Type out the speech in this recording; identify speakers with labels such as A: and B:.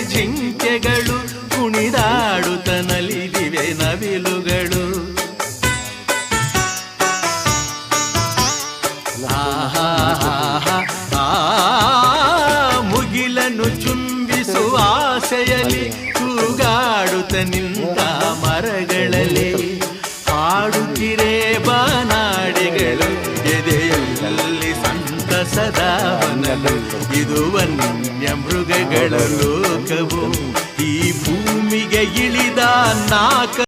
A: ಜಿಂಕೆಗಳು ಕುಣಿದಾಡುತ್ತ ನಲಿದಿವೆ ನವಿಲುಗಳು. ಮುಗಿಲನ್ನು ಚುಂಬಿಸುವ ಆಸೆಯಲ್ಲಿ ತೂಗಾಡುತ್ತ ನಿಂತ ಮರಗಳಲ್ಲಿ ಹಾಡುತ್ತಿರೇ ಬಾ. ಹೊನಲು ಇದು ವನ್ಯ ಮೃಗಗಳ ಲೋಕವು. ಈ ಭೂಮಿಗೆ ಇಳಿದ ನಾಕ